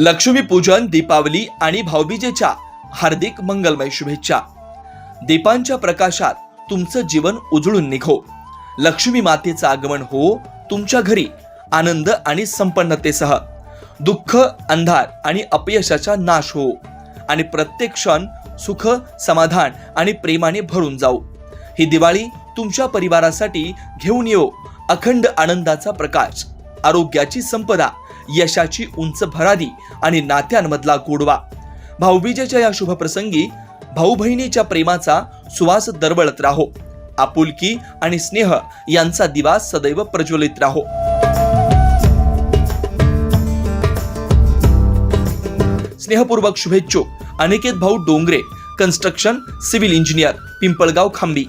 लक्ष्मी पूजन दीपावली आणि भाऊबीजेच्या हार्दिक मंगलमय शुभेच्छा. दीपांच्या प्रकाशात तुमचं जीवन उजळून निघो. लक्ष्मी मातेचं आगमन हो तुमच्या घरी आनंद आणि संपन्नतेसह. दुःख अंधार आणि अपयशाचा नाश हो आणि प्रत्येक क्षण सुख समाधान आणि प्रेमाने भरून जाऊ. ही दिवाळी तुमच्या परिवारासाठी घेऊन येऊ अखंड आनंदाचा प्रकाश. आरोग्याची संपदा यशाची उंच भरारी आणि नात्यांमधला गोडवा. भाऊबीजेच्या या शुभप्रसंगी भाऊ बहिणीच्या प्रेमाचा सुवास दरवळत राहो. आपुलकी आणि स्नेह यांचा दिवा सदैव प्रज्वलित राहो. स्नेहपूर्वक शुभेच्छो अनिकेत भाऊ Dongre construction civil engineer Pimpalgaon Khambi